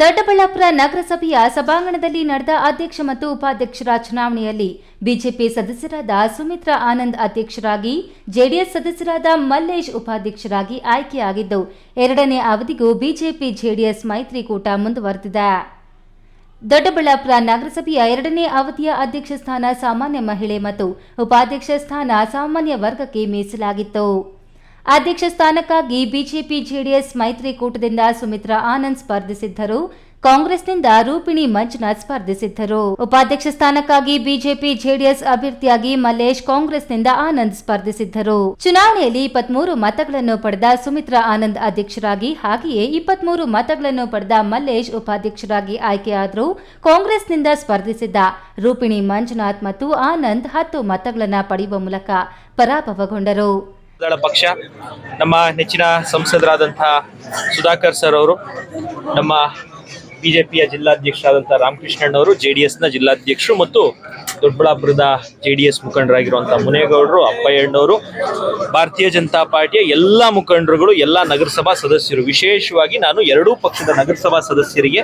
ದೊಡ್ಡಬಳ್ಳಾಪುರ ನಗರಸಭೆಯ ಸಭಾಂಗಣದಲ್ಲಿ ನಡೆದ ಅಧ್ಯಕ್ಷ ಮತ್ತು ಉಪಾಧ್ಯಕ್ಷರ ಚುನಾವಣೆಯಲ್ಲಿ ಬಿಜೆಪಿ ಸದಸ್ಯರಾದ ಸುಮಿತ್ರಾ ಆನಂದ್ ಅಧ್ಯಕ್ಷರಾಗಿ, ಜೆಡಿಎಸ್ ಸದಸ್ಯರಾದ ಮಲ್ಲೇಶ್ ಉಪಾಧ್ಯಕ್ಷರಾಗಿ ಆಯ್ಕೆಯಾಗಿದ್ದು, ಎರಡನೇ ಅವಧಿಗೂ ಬಿಜೆಪಿ, ಜೆಡಿಎಸ್ ಮೈತ್ರಿಕೂಟ ಮುಂದುವರೆದಿದೆ. ದೊಡ್ಡಬಳ್ಳಾಪುರ ನಗರಸಭೆಯ ಎರಡನೇ ಅವಧಿಯ ಅಧ್ಯಕ್ಷ ಸ್ಥಾನ ಸಾಮಾನ್ಯ ಮಹಿಳೆ ಮತ್ತು ಉಪಾಧ್ಯಕ್ಷ ಸ್ಥಾನ ಸಾಮಾನ್ಯ ವರ್ಗಕ್ಕೆ ಮೀಸಲಾಗಿತ್ತು. ಅಧ್ಯಕ್ಷ ಸ್ಥಾನಕ್ಕಾಗಿ ಬಿಜೆಪಿ ಜೆಡಿಎಸ್ ಮೈತ್ರಿಕೂಟದಿಂದ ಸುಮಿತ್ರಾ ಆನಂದ್ ಸ್ಪರ್ಧಿಸಿದ್ದರು. ಕಾಂಗ್ರೆಸ್ನಿಂದ ರೂಪಿಣಿ ಮಂಜುನಾಥ್ ಸ್ಪರ್ಧಿಸಿದ್ದರು. ಉಪಾಧ್ಯಕ್ಷ ಸ್ಥಾನಕ್ಕಾಗಿ ಬಿಜೆಪಿ ಜೆಡಿಎಸ್ ಅಭ್ಯರ್ಥಿಯಾಗಿ ಮಲ್ಲೇಶ್ ಕಾಂಗ್ರೆಸ್ನಿಂದ ಆನಂದ್ ಸ್ಪರ್ಧಿಸಿದ್ದರು. ಚುನಾವಣೆಯಲ್ಲಿ ಇಪ್ಪತ್ಮೂರು ಮತಗಳನ್ನು ಪಡೆದ ಸುಮಿತ್ರಾ ಆನಂದ್ ಅಧ್ಯಕ್ಷರಾಗಿ ಹಾಗೆಯೇ ಇಪ್ಪತ್ಮೂರು ಮತಗಳನ್ನು ಪಡೆದ ಮಲ್ಲೇಶ್ ಉಪಾಧ್ಯಕ್ಷರಾಗಿ ಆಯ್ಕೆಯಾದರು ಕಾಂಗ್ರೆಸ್ನಿಂದ ಸ್ಪರ್ಧಿಸಿದ್ದ ರೂಪಿಣಿ ಮಂಜುನಾಥ್ ಮತ್ತು ಆನಂದ್ ಹತ್ತು ಮತಗಳನ್ನು ಪಡೆಯುವ ಮೂಲಕ ಪರಾಭವಗೊಂಡರು. ಪಕ್ಷ ನಮ್ಮ ನೆಚ್ಚಿನ ಸಂಸದರಾದಂತಹ ಸುಧಾಕರ್ ಸರ್ ಅವರು ನಮ್ಮ ಬಿಜೆಪಿಯ ಜಿಲ್ಲಾಧ್ಯಕ್ಷರಾದಂತಹ ರಾಮಕೃಷ್ಣಣ್ಣವರು ಜೆ ಡಿ ಎಸ್ನ ಜಿಲ್ಲಾಧ್ಯಕ್ಷರು ಮತ್ತು ದೊಡ್ಡಬಳ್ಳಾಪುರದ ಜೆ ಡಿ ಎಸ್ ಮುಖಂಡರಾಗಿರುವಂಥ ಮುನೇಗೌಡರು, ಅಪ್ಪಯ್ಯಣ್ಣವರು, ಭಾರತೀಯ ಜನತಾ ಪಾರ್ಟಿಯ ಎಲ್ಲ ಮುಖಂಡರುಗಳು, ಎಲ್ಲ ನಗರಸಭಾ ಸದಸ್ಯರು. ವಿಶೇಷವಾಗಿ ನಾನು ಎರಡೂ ಪಕ್ಷದ ನಗರಸಭಾ ಸದಸ್ಯರಿಗೆ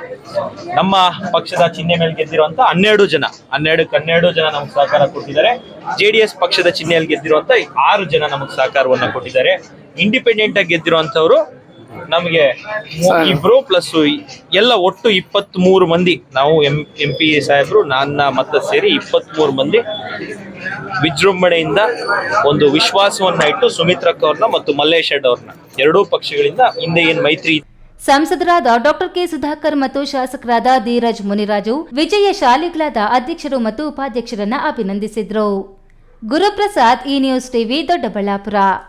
ನಮ್ಮ ಪಕ್ಷದ ಚಿಹ್ನೆ ಮೇಲೆ ಗೆದ್ದಿರುವಂತ ಹನ್ನೆರಡು ಜನ ಹನ್ನೆರಡಕ್ಕೆ ಹನ್ನೆರಡು ಜನ ನಮಗೆ ಸಹಕಾರ ಕೊಟ್ಟಿದ್ದಾರೆ. ಜೆ ಡಿ ಎಸ್ ಪಕ್ಷದ ಚಿಹ್ನೆಯಲ್ಲಿ ಗೆದ್ದಿರುವಂತ ಆರು ಜನ ನಮಗೆ ಸಹಕಾರವನ್ನು ಕೊಟ್ಟಿದ್ದಾರೆ. ಇಂಡಿಪೆಂಡೆಂಟ್ ಆಗಿ ಗೆದ್ದಿರುವಂತವ್ರು ನಮಗೆ ಇಬ್ರು ಪ್ಲಸ್ ಎಲ್ಲ ಒಟ್ಟು ಇಪ್ಪತ್ತ್ ಮೂರು ಮಂದಿ, ನಾವು ಎಂ ಎಂ ಪಿ ಸಾಹೇಬರು, ನನ್ನ ಮತ್ತ ಸೇರಿ ಇಪ್ಪತ್ತ್ ಮೂರು ಮಂದಿ ವಿಜೃಂಭಣೆಯಿಂದ ಒಂದು ವಿಶ್ವಾಸವನ್ನ ಇಟ್ಟು ಸುಮಿತ್ರಕ್ಕ ಅವ್ರನ್ನ ಮತ್ತು ಮಲ್ಲೇಶ್ ಅಡ್ ಅವ್ರನ್ನ. ಎರಡೂ ಪಕ್ಷಗಳಿಂದ ಹಿಂದೆ ಏನ್ ಮೈತ್ರಿ ಸಂಸದರಾದ ಡಾಕ್ಟರ್ ಕೆ ಸುಧಾಕರ್ ಮತ್ತು ಶಾಸಕರಾದ ಧೀರಜ್ ಮುನಿರಾಜು, ವಿಜಯ ಶಾಲೆಗಳಾದ ಅಧ್ಯಕ್ಷರು ಮತ್ತು ಉಪಾಧ್ಯಕ್ಷರನ್ನ ಅಭಿನಂದಿಸಿದ್ರು. ಗುರುಪ್ರಸಾದ್ ಈ ನ್ಯೂಸ್ ಟಿವಿ, ದೊಡ್ಡಬಳ್ಳಾಪುರ.